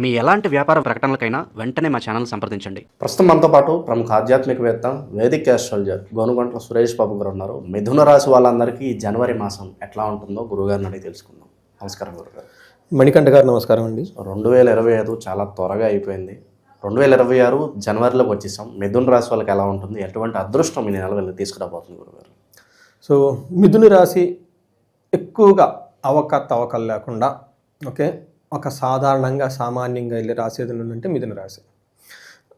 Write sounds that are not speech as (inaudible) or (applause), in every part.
మీ ఎలాంటి వ్యాపార ప్రకటనలకైనా వెంటనే మా ఛానల్ సంప్రదించండి. ప్రస్తుతం మనతో పాటు ప్రముఖ ఆధ్యాత్మికవేత్త వేదిక్ ఆస్ట్రాలజర్ గోనుగంట్ల సురేష్ బాబు గారు ఉన్నారు. మిథున రాశి వాళ్ళందరికీ ఈ జనవరి మాసం ఎట్లా ఉంటుందో గురుగారిని అడిగి తెలుసుకుందాం. నమస్కారం గురుగారు మణికంఠ గారు నమస్కారం అండి. రెండు వేల ఇరవై ఐదు చాలా త్వరగా అయిపోయింది. రెండు వేల ఇరవై ఆరు జనవరిలోకి వచ్చేసాం. మిథున రాశి వాళ్ళకి ఎలా ఉంటుంది? ఎటువంటి అదృష్టం ఈ నెల వెళ్ళి తీసుకురాబోతుంది గురుగారు సో మిథుని రాశి ఎక్కువగా అవకతవకలు లేకుండా ఓకే ఒక సాధారణంగా సామాన్యంగా వెళ్ళి రాసేది అంటే మిథున రాశి.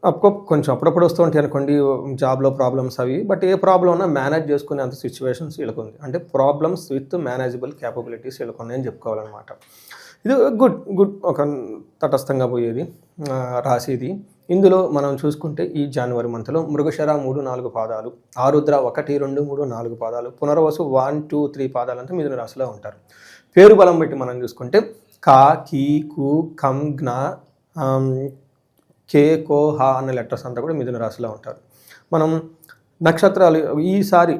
అప్పుకో కొంచెం అప్పుడప్పుడు వస్తూ ఉంటాయి అనుకోండి జాబ్లో ప్రాబ్లమ్స్ అవి బట్ ఏ ప్రాబ్లం ఉన్నా మేనేజ్ చేసుకునే అంత సిచ్యువేషన్స్ వీళ్ళకి ఉంది. అంటే ప్రాబ్లమ్స్ విత్ మేనేజబుల్ క్యాపబిలిటీస్ వీళ్ళకి చెప్పుకోవాలన్నమాట. ఇది గుడ్ గుడ్ ఒక తటస్థంగా పోయేది రాసేది ఇందులో మనం చూసుకుంటే ఈ జనవరి మంత్లో మృగశర మూడు నాలుగు పాదాలు ఆరుద్ర ఒకటి రెండు మూడు నాలుగు పాదాలు పునర్వసు వన్ టూ త్రీ పాదాలు అంటే మిథున రాశిలో ఉంటారు. పేరు బలం పెట్టి మనం చూసుకుంటే కా కీ కు కం జ్ఞ కే కో హా అన్న లెటర్స్ అంతా కూడా మిథున రాశిలో ఉంటారు. మనం నక్షత్రాలు ఈసారి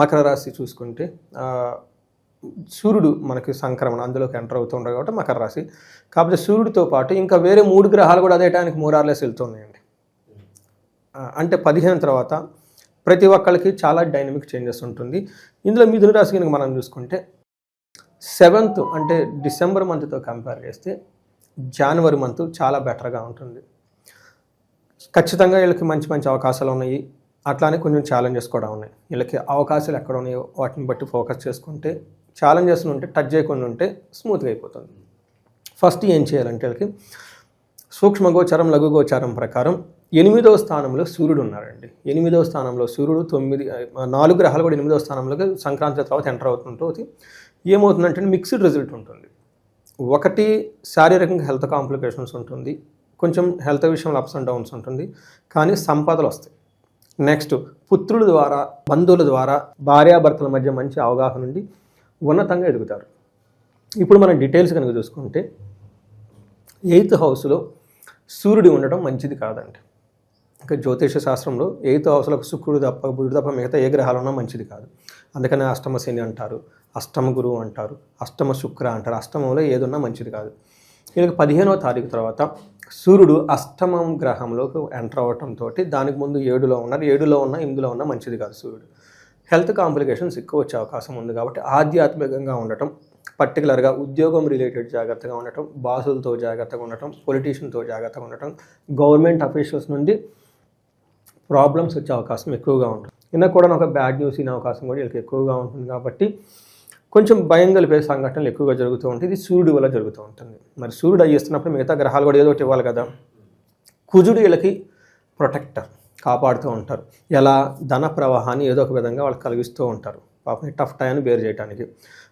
మకర రాశి చూసుకుంటే సూర్యుడు మనకి సంక్రమణ అందులోకి ఎంటర్ అవుతూ ఉంటారు కాబట్టి మకర రాశి. కాకపోతే సూర్యుడితో పాటు ఇంకా వేరే మూడు గ్రహాలు కూడా అదే టైంకి మూరార్లేసి వెళ్తున్నాయండి. అంటే పదిహేను తర్వాత ప్రతి ఒక్కరికి చాలా డైనమిక్ చేంజెస్ ఉంటుంది. ఇందులో మిథున రాశి కనుక మనం చూసుకుంటే సెవెంత్ అంటే డిసెంబర్ మంత్తో కంపేర్ చేస్తే జనవరి మంత్ చాలా బెటర్గా ఉంటుంది. ఖచ్చితంగా వీళ్ళకి మంచి మంచి అవకాశాలు ఉన్నాయి. అట్లానే కొంచెం ఛాలెంజెస్ కూడా ఉన్నాయి. వీళ్ళకి అవకాశాలు ఎక్కడ ఉన్నాయో వాటిని బట్టి ఫోకస్ చేసుకుంటే ఛాలెంజెస్ ఉంటే టచ్ చేయకుండా ఉంటే స్మూత్గా అయిపోతుంది. ఫస్ట్ ఏం చేయాలంటే వీళ్ళకి సూక్ష్మగోచారం లఘుగోచారం ప్రకారం ఎనిమిదవ స్థానంలో సూర్యుడు ఉన్నారండి ఎనిమిదవ స్థానంలో సూర్యుడు తొమ్మిది నాలుగు గ్రహాలు కూడా ఎనిమిదవ స్థానంలోకి సంక్రాంతి తర్వాత ఎంటర్ అవుతుంటుంది ఏమవుతుందంటే మిక్స్డ్ రిజల్ట్ ఉంటుంది. ఒకటి శారీరకంగా హెల్త్ కాంప్లికేషన్స్ ఉంటుంది. కొంచెం హెల్త్ విషయంలో అప్స్ అండ్ డౌన్స్ ఉంటుంది. కానీ సంపదలు వస్తాయి. నెక్స్ట్ పుత్రుల ద్వారా బంధువుల ద్వారా భార్యాభర్తల మధ్య మంచి అవగాహన ఉండి ఉన్నతంగా ఎదుగుతారు. ఇప్పుడు మనం డీటెయిల్స్ కనుక చూసుకుంటే ఎయిత్ హౌస్లో సూర్యుడు ఉండడం మంచిది కాదండి. ఇంకా జ్యోతిష శాస్త్రంలో ఎయిత్ హౌస్లకు శుక్రుడు తప్ప బుధుడు తప్ప మిగతా ఏ గ్రహాలు ఉన్నా మంచిది కాదు. అందుకనే అష్టమ శని అంటారు అష్టమ గురువు అంటారు అష్టమ శుక్ర అంటారు అష్టమంలో ఏదున్నా మంచిది కాదు. వీళ్ళకి పదిహేనవ తారీఖు తర్వాత సూర్యుడు అష్టమం గ్రహంలోకి ఎంటర్ అవటంతో దానికి ముందు ఏడులో ఉన్నారు. ఏడులో ఉన్న ఎనిమిదిలో ఉన్న మంచిది కాదు సూర్యుడు. హెల్త్ కాంప్లికేషన్స్ ఎక్కువ వచ్చే అవకాశం ఉంది కాబట్టి ఆధ్యాత్మికంగా ఉండటం పర్టికులర్గా ఉద్యోగం రిలేటెడ్ జాగ్రత్తగా ఉండటం బాసులతో జాగ్రత్తగా ఉండటం పొలిటీషియన్తో జాగ్రత్తగా ఉండటం గవర్నమెంట్ అఫీషియల్స్ నుండి ప్రాబ్లమ్స్ వచ్చే అవకాశం ఎక్కువగా ఉంటుంది. నిన్న కూడా ఒక బ్యాడ్ న్యూస్ ఇనే అవకాశం కూడా వీళ్ళకి ఎక్కువగా ఉంటుంది కాబట్టి కొంచెం భయం కలిపే సంఘటనలు ఎక్కువగా జరుగుతూ ఉంటాయి. ఇది సూర్యుడు వల్ల జరుగుతూ ఉంటుంది. మరి సూర్యుడు అయ్యేస్తున్నప్పుడు మిగతా గ్రహాలు కూడా ఏదో ఒకటి ఇవ్వాలి కదా. కుజుడు వీళ్ళకి ప్రొటెక్టర్ కాపాడుతూ ఉంటారు. ఎలా? ధన ప్రవాహాన్ని ఏదో ఒక విధంగా వాళ్ళకి కలిగిస్తూ ఉంటారు. పాపం టఫ్ టైం బేర్ చేయడానికి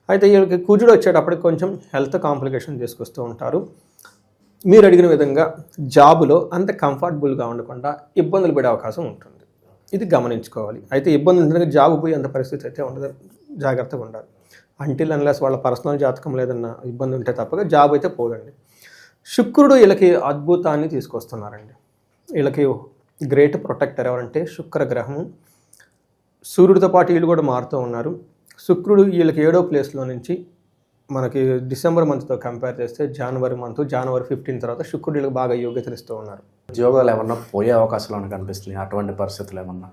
అయితే వీళ్ళకి కుజుడు వచ్చేటప్పటికి కొంచెం హెల్త్ కాంప్లికేషన్ తీసుకొస్తూ ఉంటారు. మీరు అడిగిన విధంగా జాబులో అంత కంఫర్టబుల్గా ఉండకుండా ఇబ్బందులు పడే అవకాశం ఉంటుంది. ఇది గమనించుకోవాలి. అయితే ఇబ్బందులు ఎందుకంటే జాబ్ పోయి అంత పరిస్థితి అయితే ఉండదు. జాగ్రత్తగా ఉండాలి. అంటిల్ అన్లెస్ వాళ్ళ పర్సనల్ జాతకం లేదన్న ఇబ్బంది ఉంటే తప్పక జాబ్ అయితే పోదండి. శుక్రుడు వీళ్ళకి అద్భుతాన్ని తీసుకొస్తున్నారండి. వీళ్ళకి గ్రేట్ ప్రొటెక్టర్ ఎవరంటే శుక్ర గ్రహము సూర్యుడితో పాటు వీళ్ళు కూడా మారుతూ ఉన్నారు. శుక్రుడు వీళ్ళకి ఏడో ప్లేస్లో నుంచి మనకి డిసెంబర్ మంత్తో కంపేర్ చేస్తే జనవరి మంత్ జనవరి ఫిఫ్టీన్ తర్వాత శుక్రుడు వీళ్ళకి బాగా యోగ్యతలు ఇస్తూ ఉన్నారు. ఉద్యోగాలు ఏమన్నా పోయే అవకాశాలు కనిపిస్తున్నాయి? అటువంటి పరిస్థితులు ఏమన్నా?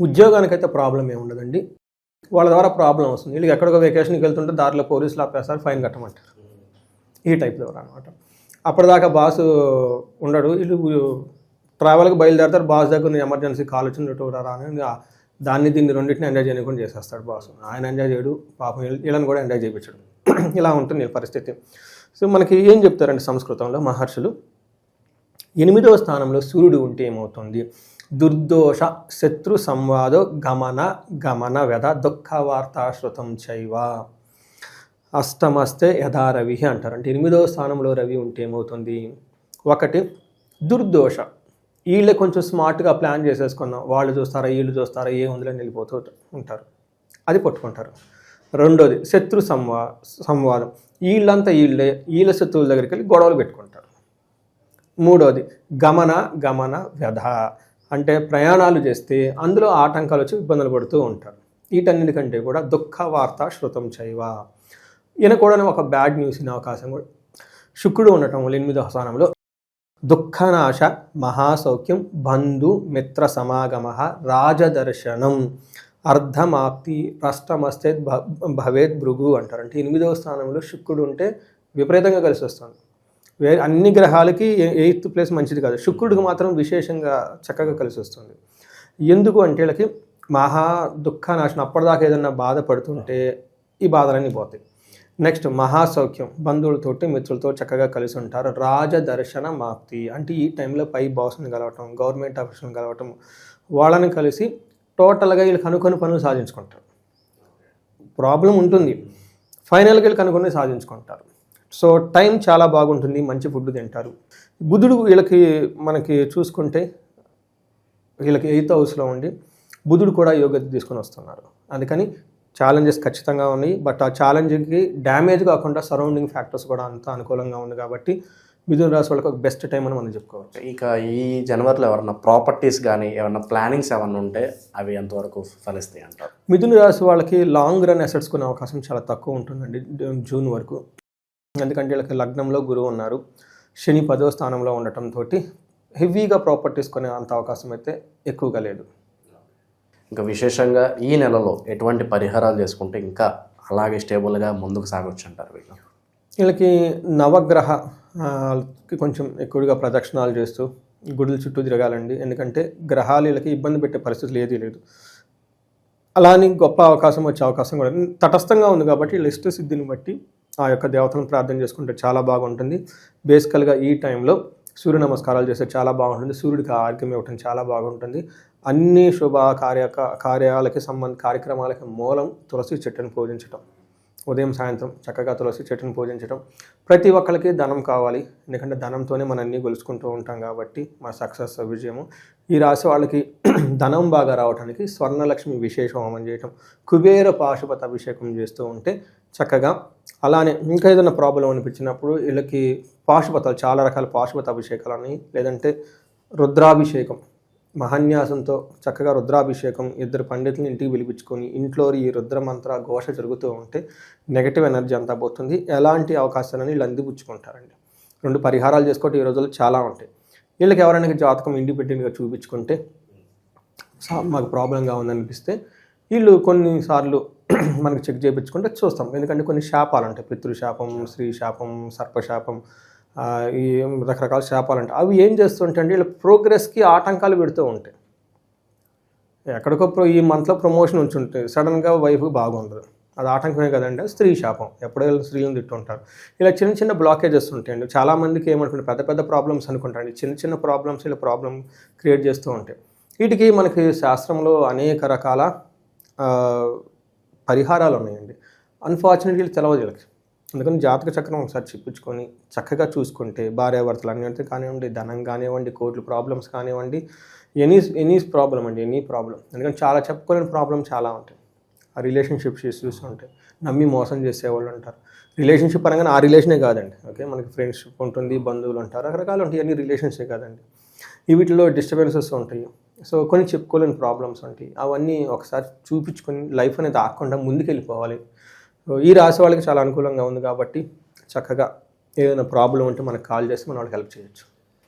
ఉద్యోగానికైతే ప్రాబ్లం ఏముండదండి వాళ్ళ ద్వారా ప్రాబ్లం వస్తుంది. వీళ్ళకి ఎక్కడికో వెకేషన్కి వెళ్తుంటే దారిలో పోలీసులు ఆపేస్తారు ఫైన్ కట్టమంటారు. ఈ టైప్ ద్వారా అనమాట అప్పటిదాకా బాస్ ఉండడు. వీళ్ళు ట్రావెల్కి బయలుదేరతారు. బాస్ దగ్గర ఎమర్జెన్సీ కాల్ వచ్చినట్టు రా అని. దాన్ని దీన్ని రెండింటిని ఎంజాయ్ చేయకుండా చేసేస్తాడు బాస్ ఆయన ఎంజాయ్ చేయడు పాపం వీళ్ళని కూడా ఎంజాయ్ చేయించడు. (clears throat) ఇలా ఉంటుంది పరిస్థితి. సో మనకి ఏం చెప్తారంటే సంస్కృతంలో మహర్షులు ఎనిమిదవ స్థానంలో సూర్యుడు ఉంటే ఏమవుతుంది? దుర్దోష శత్రు సంవాదో గమన గమన వ్యధ దుఃఖ వార్తాశ్రుతం చైవ. అష్టమస్తే యథా రవి అంటారు. అంటే ఎనిమిదవ స్థానంలో రవి ఉంటే ఏమవుతుంది? ఒకటి దుర్దోష. వీళ్ళే కొంచెం స్మార్ట్గా ప్లాన్ చేసేసుకున్నాం. వాళ్ళు చూస్తారా వీళ్ళు చూస్తారా ఏ ఉందిలో వెళ్ళిపోతూ ఉంటారు. అది పట్టుకుంటారు. రెండోది శత్రు సంవా సంవాదం. వీళ్ళంతా వీళ్ళే వీళ్ళ శత్రువుల దగ్గరికి వెళ్ళి గొడవలు పెట్టుకుంటారు. మూడోది గమన గమన వ్యధ. అంటే ప్రయాణాలు చేస్తే అందులో ఆటంకాలు వచ్చి ఇబ్బందులు పడుతూ ఉంటారు. వీటన్నిటికంటే కూడా దుఃఖ వార్త శృతం చైవ. ఈయన కూడా ఒక బ్యాడ్ న్యూస్ ఇనే అవకాశం కూడా. శుక్రుడు ఉండటం వల్ల ఎనిమిదో స్థానంలో దుఃఖనాశ మహాసౌఖ్యం బంధు మిత్ర సమాగమ రాజదర్శనం అర్ధమాప్తి రాష్ట్రమస్తే భవేద్ భృగు అంటారు. అంటే ఎనిమిదవ స్థానంలో శుక్రుడు ఉంటే విపరీతంగా కలిసి వస్తుంది వేరే అన్ని గ్రహాలకి ఎయిత్ ప్లేస్ మంచిది కాదు. శుక్రుడికి మాత్రం విశేషంగా చక్కగా కలిసి వస్తుంది. ఎందుకు అంటే వీళ్ళకి మహా దుఃఖనాశనం అప్పటిదాకా ఏదన్నా బాధపడుతుంటే ఈ బాధలన్నీ పోతాయి. నెక్స్ట్ మహాసౌఖ్యం. బంధువులతోటి మిత్రులతో చక్కగా కలిసి ఉంటారు. రాజదర్శన మాప్తి. అంటే ఈ టైంలో పై బాస్ని కలవటం గవర్నమెంట్ ఆఫీసులను కలవటం వాళ్ళని కలిసి టోటల్గా వీళ్ళు కనుక్కొని పనులు సాధించుకుంటారు. ప్రాబ్లం ఉంటుంది. ఫైనల్గా వీళ్ళు కనుక్కొని సాధించుకుంటారు. సో టైం చాలా బాగుంటుంది. మంచి ఫుడ్ తింటారు. బుధుడు వీళ్ళకి మనకి చూసుకుంటే వీళ్ళకి ఎయిత్ హౌస్లో ఉండి బుధుడు కూడా యోగ్యత తీసుకొని వస్తున్నారు. అందుకని ఛాలెంజెస్ ఖచ్చితంగా ఉన్నాయి. బట్ ఆ ఛాలెంజ్కి డ్యామేజ్ కాకుండా సరౌండింగ్ ఫ్యాక్టర్స్ కూడా అంత అనుకూలంగా ఉంది కాబట్టి మిథున రాశి వాళ్ళకి ఒక బెస్ట్ టైం అని మనం చెప్పుకోవచ్చు. ఇక ఈ జనవరిలో ఎవరన్నా ప్రాపర్టీస్ కానీ ఏమన్నా ప్లానింగ్స్ ఏమన్నా ఉంటే అవి ఎంతవరకు ఫలిస్తాయి అంటారు? మిథున రాశి వాళ్ళకి లాంగ్ రన్ అసెట్స్ కొనే అవకాశం చాలా తక్కువ ఉంటుందండి జూన్ వరకు. ఎందుకంటే వీళ్ళకి లగ్నంలో గురువు ఉన్నారు. శని పదో స్థానంలో ఉండటంతో హెవీగా ప్రాపర్టీస్ కొనే అంత అవకాశం అయితే ఎక్కువగా లేదు. ఇంకా విశేషంగా ఈ నెలలో ఎటువంటి పరిహారాలు చేసుకుంటే ఇంకా అలాగే స్టేబుల్గా ముందుకు సాగొచ్చు అంటారు వీళ్ళు? వీళ్ళకి నవగ్రహ కొంచెం ఎక్కువగా ప్రదక్షిణాలు చేస్తూ గుడుల చుట్టూ తిరగాలండి. ఎందుకంటే గ్రహాలు వీళ్ళకి ఇబ్బంది పెట్టే పరిస్థితులు ఏదీ లేదు. అలానే గొప్ప అవకాశం వచ్చే అవకాశం కూడా తటస్థంగా ఉంది కాబట్టి లిస్ట్ సిద్ధిని బట్టి ఆ యొక్క దేవతలను ప్రార్థన చేసుకుంటే చాలా బాగుంటుంది. బేసికల్గా ఈ టైంలో సూర్య నమస్కారాలు చేస్తే చాలా బాగుంటుంది. సూర్యుడికి ఆరోగ్యం ఇవ్వటం చాలా బాగుంటుంది. అన్ని శుభ కార్య కార్యాలకి సంబంధ కార్యక్రమాలకి మూలం తులసి చెట్టును పూజించటం. ఉదయం సాయంత్రం చక్కగా తులసి చెట్టును పూజించటం. ప్రతి ఒక్కరికి ధనం కావాలి. ఎందుకంటే ధనంతోనే మనం అన్నీ గెలుచుకుంటూ ఉంటాం కాబట్టి మా సక్సెస్ విజయము. ఈ రాశి వాళ్ళకి (clears throat) ధనం బాగా రావడానికి స్వర్ణలక్ష్మి విశేష హోమం చేయటం కుబేర పాశుపత అభిషేకం చేస్తూ ఉంటే చక్కగా అలానే ఇంకా ఏదైనా ప్రాబ్లం అనిపించినప్పుడు వీళ్ళకి పాశుపతాలు చాలా రకాల పాశుపత అభిషేకాలని లేదంటే రుద్రాభిషేకం మహాన్యాసంతో చక్కగా రుద్రాభిషేకం ఇద్దరు పండితులను ఇంటికి పిలిపించుకొని ఇంట్లో ఈ రుద్రమంత్ర ఘోష జరుగుతూ ఉంటే నెగటివ్ ఎనర్జీ అంతా పోతుంది. ఎలాంటి అవకాశాలని వీళ్ళు అందిపుచ్చుకుంటారండి. రెండు పరిహారాలు చేసుకోవటం ఈ రోజుల్లో చాలా ఉంటాయి. వీళ్ళకి ఎవరైనా జాతకం ఇండిపెండెంట్గా చూపించుకుంటే మాకు ప్రాబ్లంగా ఉందనిపిస్తే వీళ్ళు కొన్నిసార్లు మనకు చెక్ చేయించుకుంటే చూస్తాం. ఎందుకంటే కొన్ని శాపాలు ఉంటాయి. పితృశాపం స్త్రీ శాపం సర్పశాపం ఈ రకరకాల శాపాలు ఉంటాయి అవి ఏం చేస్తుంటాయి అంటే వీళ్ళ ప్రోగ్రెస్కి ఆటంకాలు పెడుతూ ఉంటాయి. ఎక్కడికో ప్రో ఈ మంత్లో ప్రమోషన్ ఉంచుంటే సడన్గా వైఫ్ బాగుండదు. అది ఆటంకమే కదండి. స్త్రీ శాపం. ఎప్పుడో స్త్రీలను తిట్టుంటారు. ఇలా చిన్న చిన్న బ్లాకేజెస్ ఉంటాయండి. చాలామందికి ఏమనుకుంటారు పెద్ద పెద్ద ప్రాబ్లమ్స్ అనుకుంటారండి. చిన్న చిన్న ప్రాబ్లమ్స్ ఇలా ప్రాబ్లమ్ క్రియేట్ చేస్తూ ఉంటాయి. వీటికి మనకి శాస్త్రంలో అనేక రకాల పరిహారాలు ఉన్నాయండి. అన్ఫార్చునేట్లీ తెలవదు వీళ్ళకి. అందుకని జాతక చక్రం ఒకసారి చెప్పించుకొని చక్కగా చూసుకుంటే భార్యాభర్తలు అన్నీ కానివ్వండి ధనం కానివ్వండి కోట్లు ప్రాబ్లమ్స్ కానివ్వండి ఎనీ ఎనీ ప్రాబ్లం అండి ఎనీ ప్రాబ్లం ఎందుకంటే చాలా చెప్పుకోలేని ప్రాబ్లం చాలా ఉంటాయి. ఆ రిలేషన్షిప్స్ ఇష్యూస్ ఉంటాయి నమ్మి మోసం చేసేవాళ్ళు ఉంటారు. రిలేషన్షిప్ అనగానే ఆ రిలేషనే కాదండి. ఓకే మనకి ఫ్రెండ్షిప్ ఉంటుంది బంధువులు ఉంటారు రకరకాలు ఉంటాయి. అన్ని రిలేషన్సే కాదండి. ఈ వీటిలో డిస్టర్బెన్సెస్ ఉంటాయి. సో కొన్ని చెప్పుకోలేని ప్రాబ్లమ్స్ ఉంటాయి. అవన్నీ ఒకసారి చూపించుకొని లైఫ్ అనేది ఆకుండా ముందుకెళ్ళిపోవాలి. వెళ్ళిపోవాలి ఈ రాశి వాళ్ళకి చాలా అనుకూలంగా ఉంది కాబట్టి చక్కగా ఏదైనా ప్రాబ్లం ఉంటే మనకు కాల్ చేసి మనం వాళ్ళకి హెల్ప్ చేయొచ్చు.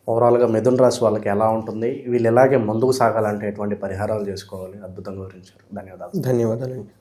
ఓవరాల్గా మిథున రాశి వాళ్ళకి ఎలా ఉంటుంది? వీళ్ళు ఎలాగే ముందుకు సాగాలంటే ఎటువంటి పరిహారాలు చేసుకోవాలి? అద్భుతంగా వివరించారు. ధన్యవాదాలు. ధన్యవాదాలండి.